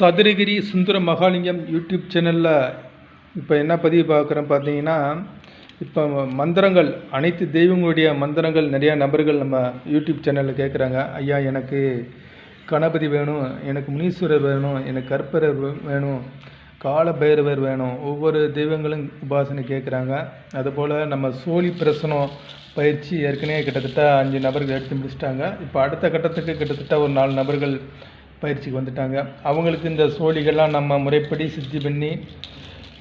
சதுரகிரி சுந்தர Mahalingam YouTube சேனலில் இப்போ என்ன பதிவு பார்க்குறோம் பார்த்தீங்கன்னா இப்போ மந்திரங்கள் அனைத்து தெய்வங்களுடைய மந்திரங்கள் நிறையா நபர்கள் நம்ம யூடியூப் சேனலில் கேட்குறாங்க ஐயா எனக்கு கணபதி வேணும் எனக்கு முனீஸ்வரர் வேணும் எனக்கு கற்பரர் வேணும் கால பைரவர் வேணும் ஒவ்வொரு தெய்வங்களும் உபாசனை கேட்குறாங்க அதுபோல் நம்ம சோழி பிரசனம் பயிற்சி ஏற்கனவே கிட்டத்தட்ட அஞ்சு நபர்கள் எடுத்து முடிச்சிட்டாங்க. இப்போ அடுத்த கட்டத்துக்கு கிட்டத்தட்ட ஒரு நாலு நபர்கள் பயிற்சிக்கு வந்துட்டாங்க. அவங்களுக்கு இந்த சோழிகள்லாம் நம்ம முறைப்படி சித்தி பண்ணி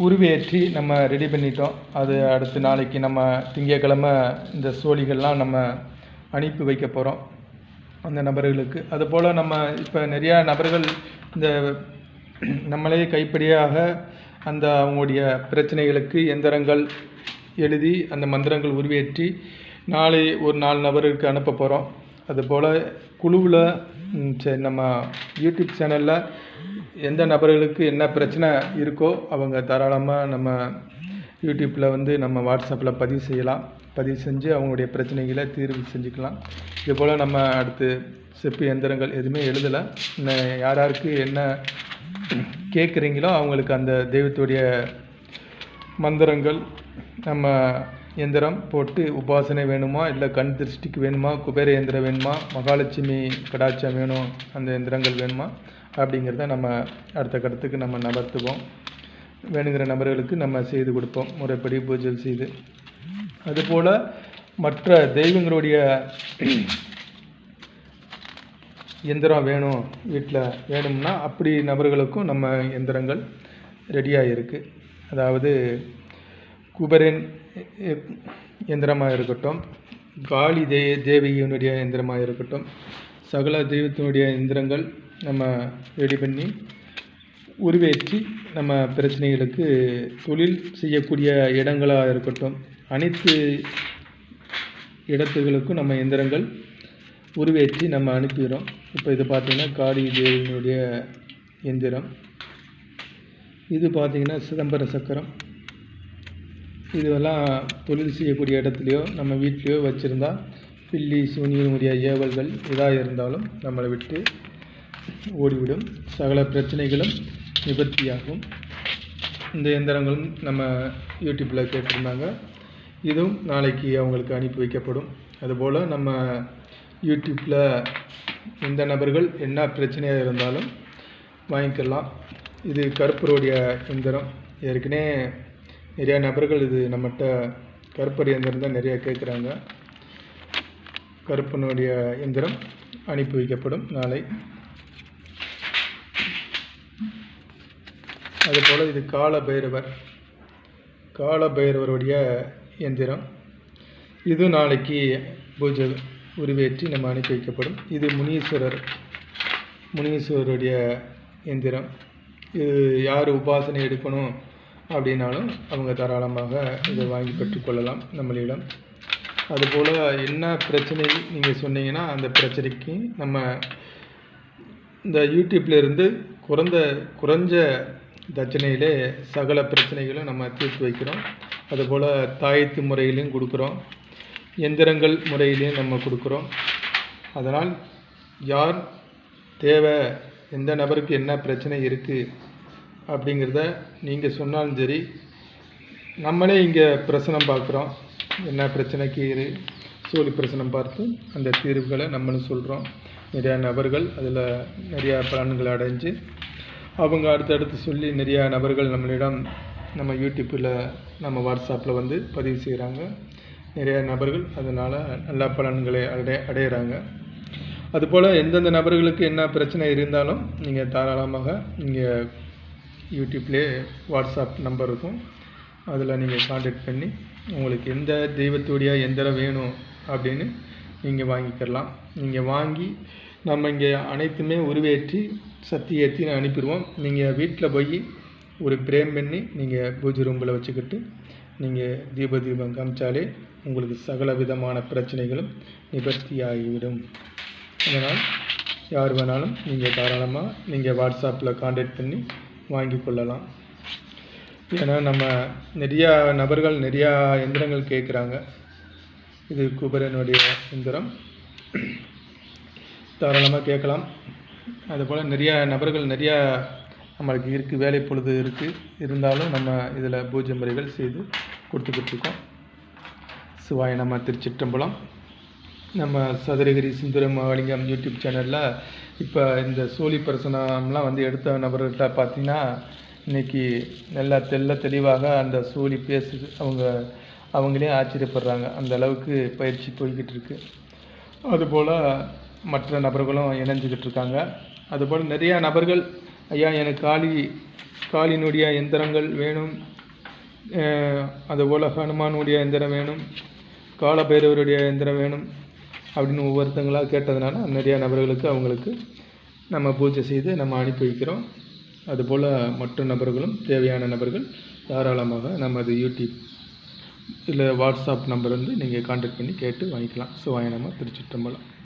உருவேற்றி நம்ம ரெடி பண்ணிட்டோம். அது அடுத்த நாளைக்கு நம்ம திங்கக்கிழமை இந்த சோழிகள்லாம் நம்ம அனுப்பி வைக்க போகிறோம் அந்த நபர்களுக்கு. அதுபோல் நம்ம இப்போ நிறையா நபர்கள் இந்த நம்மளே கைப்படியாக அந்த அவங்களுடைய பிரச்சனைகளுக்கு எந்திரங்கள் எழுதி அந்த மந்திரங்கள் உருவேற்றி நாளை ஒரு நாலு நபருக்கு அனுப்ப போகிறோம் அதுபோல் குழுவில் சரி நம்ம யூடியூப் சேனலில் எந்த நபர்களுக்கு என்ன பிரச்சனை இருக்கோ அவங்க தாராளமாக நம்ம யூடியூப்பில் வந்து நம்ம வாட்ஸ்அப்பில் பதிவு செய்யலாம். பதிவு செஞ்சு அவங்களுடைய பிரச்சனைகளை தீர்வு செஞ்சுக்கலாம். இதுபோல் நம்ம அடுத்து செப்பு எந்திரங்கள் எதுவுமே எழுதலை. யார் யாருக்கு என்ன கேட்குறீங்களோ அவங்களுக்கு அந்த தெய்வத்துடைய மந்திரங்கள் நம்ம இயந்திரம் போட்டு உபாசனை வேணுமா? இல்லை கண் திருஷ்டிக்கு வேணுமா? குபேர இயந்திரம் வேணுமா? மகாலட்சுமி கடாட்சம் வேணும் அந்த இயந்திரங்கள் வேணுமா? அப்படிங்கிறத நம்ம அடுத்த கட்டத்துக்கு நம்ம நகர்த்துவோம். வேணுங்கிற நபர்களுக்கு நம்ம செய்து கொடுப்போம். முறைப்படி பூஜை செய்து. அதுபோல் மற்ற தெய்வங்களுடைய எந்திரம் வேணும் வீட்டில் வேணும்னா அப்படி நபர்களுக்கும் நம்ம எந்திரங்கள் ரெடியாக இருக்குது அதாவது குபரன் எந்திரமாக இருக்கட்டும் காளி தே தேவியினுடைய எந்திரமாக இருக்கட்டும் சகல தெய்வத்தினுடைய எந்திரங்கள் நம்ம ரெடி பண்ணி உருவேற்றி நம்ம பிரச்சனைகளுக்கு தொழில் செய்யக்கூடிய இடங்களாக இருக்கட்டும் அனைத்து இடத்துகளுக்கும் நம்ம எந்திரங்கள் உருவேற்றி நம்ம அனுப்பிடுறோம். இப்போ இது பார்த்திங்கன்னா காளி தேவியினுடைய எந்திரம். இது பார்த்திங்கன்னா சிதம்பர சக்கரம். இதுவெல்லாம் தொழில் செய்யக்கூடிய இடத்துலையோ நம்ம வீட்லேயோ வச்சுருந்தா பில்லி சூனியனுடைய ஏவல்கள் எதாக இருந்தாலும் நம்மளை விட்டு ஓடிவிடும். சகல பிரச்சனைகளும் நிவர்த்தியாகும். இந்த எந்திரங்களும் நம்ம யூடியூப்பில் கேட்டிருந்தாங்க. இதுவும் நாளைக்கு அவங்களுக்கு அனுப்பி வைக்கப்படும். அதுபோல் நம்ம யூடியூப்பில் எந்த நபர்கள் என்ன பிரச்சனையாக இருந்தாலும் வாங்கிக்கலாம். இது கருப்பருடைய எந்திரம் ஏற்கனவே நிறையா நபர்கள் இது நம்மகிட்ட கருப்பர் இயந்திரம் தான் நிறையா கேட்குறாங்க. கருப்பனுடைய இயந்திரம் அனுப்பி வைக்கப்படும் நாளை. அதுபோல் இது கால பைரவர் கால பைரவருடைய இயந்திரம். இது நாளைக்கு பூஜை உருவேற்றி நம்ம அனுப்பி வைக்கப்படும். இது முனீஸ்வரர் முனீஸ்வரருடைய எந்திரம் இது யார் உபாசனை எடுக்கணும்? அப்படின்னாலும் அவங்க தாராளமாக இதை வாங்கி பெற்றுக்கொள்ளலாம் நம்மளிடம். அதுபோல் என்ன பிரச்சனை நீங்கள் சொன்னீங்கன்னா அந்த பிரச்சனைக்கு நம்ம இந்த யூடியூப்லேருந்து குறைந்த குறைஞ்ச தட்சணையிலே சகல பிரச்சனைகளும் நம்ம தீர்த்து வைக்கிறோம். அதுபோல் தாயத்து முறையிலையும் கொடுக்குறோம். எந்திரங்கள் முறையிலையும் நம்ம கொடுக்குறோம். அதனால் யார் தேவை எந்த நபருக்கு என்ன பிரச்சனை இருக்குது அப்படிங்கிறத நீங்கள் சொன்னாலும் சரி நம்மளே இங்கே பிரசனம் பார்க்குறோம். என்ன பிரச்சனைக்கு இரு சோழி பிரசனம் பார்த்து அந்த தீர்வுகளை நம்மளும் சொல்கிறோம் நிறையா நபர்கள் அதில் நிறையா பலன்களை அடைஞ்சு அவங்க அடுத்தடுத்து சொல்லி நிறையா நபர்கள் நம்மளிடம் நம்ம யூடியூப்பில் நம்ம வாட்ஸ்அப்பில் வந்து பதிவு செய்கிறாங்க நிறையா நபர்கள் அதனால் நல்ல பலன்களை அடை அடையிறாங்க. அதுபோல் எந்தெந்த நபர்களுக்கு என்ன பிரச்சனை இருந்தாலும் நீங்கள் தாராளமாக நீங்கள் யூடியூப்லேயே வாட்ஸ்அப் நம்பர் இருக்கும். அதில் நீங்கள் காண்டாக்ட் பண்ணி உங்களுக்கு எந்த தெய்வத்துடைய எந்திரம் வேணும் அப்படின்னு நீங்கள் வாங்கிக்கிறலாம் நீங்கள் வாங்கி நம்ம இங்கே அனைத்துமே உருவேற்றி சக்தி ஏற்றி அனுப்பிடுவோம். நீங்கள் வீட்டில் போய் ஒரு பிரேம் பண்ணி நீங்கள் பூஜை ரூமில் வச்சுக்கிட்டு நீங்கள் தீப தீபம் காமிச்சாலே உங்களுக்கு சகல விதமான பிரச்சனைகளும் நிவர்த்தி ஆகிவிடும் அதனால் யார் வேணாலும் நீங்கள் தாராளமாக நீங்கள் வாட்ஸ்அப்பில் காண்டாக்ட் பண்ணி வாங்கி கொள்ளலாம். ஏன்னா நம்ம நிறையா நபர்கள் நிறையா எந்திரங்கள் கேட்குறாங்க. இது குபரனுடைய எந்திரம். தாராளமாக கேட்கலாம். அதுபோல் நிறையா நபர்கள் நிறையா நம்மளுக்கு இருக்குது வேலை பொழுது இருக்குது இருந்தாலும் நம்ம இதில் பூஜை முறைகள் செய்து கொடுத்துக்கிட்டு இருக்கோம். சிவாய நம்ம திருச்சிற்றம்பலம். நம்ம சதுரகிரி சுந்தரமலிங்கம் யூடியூப் சேனலில் இப்போ இந்த சூழி பிரசனம்லாம் வந்து எடுத்த நபர்கிட்ட பார்த்தீங்கன்னா இன்னைக்கு நல்லா தெள்ள தெளிவாக அந்த சூழி பேசு அவங்க அவங்களே ஆச்சரியப்படுறாங்க. அந்த அளவுக்கு பயிற்சி போய்கிட்டு இருக்கு. அதுபோல் மற்ற நபர்களும் இணைஞ்சிக்கிட்டு இருக்காங்க. அதுபோல் நிறையா நபர்கள் ஐயா எனக்கு காளி காளியினுடைய எந்திரங்கள் வேணும். அதுபோல் ஹனுமானுடைய எந்திரம் வேணும். காலபைரவருடைய எந்திரம் வேணும். அப்படின்னு ஒவ்வொருத்தங்களாக கேட்டதுனால நிறையா நபர்களுக்கு அவங்களுக்கு நம்ம பூஜை செய்து நம்ம அனுப்பி வைக்கிறோம். அதுபோல் மற்ற நபர்களும் தேவையான நபர்கள் தாராளமாக நமது யூடியூப் இல்லை வாட்ஸ்அப் நம்பர் வந்து நீங்கள் காண்டாக்ட் பண்ணி கேட்டு வாங்கிக்கலாம். சிவாய நம்ம திருச்சிற்றம்பலம்.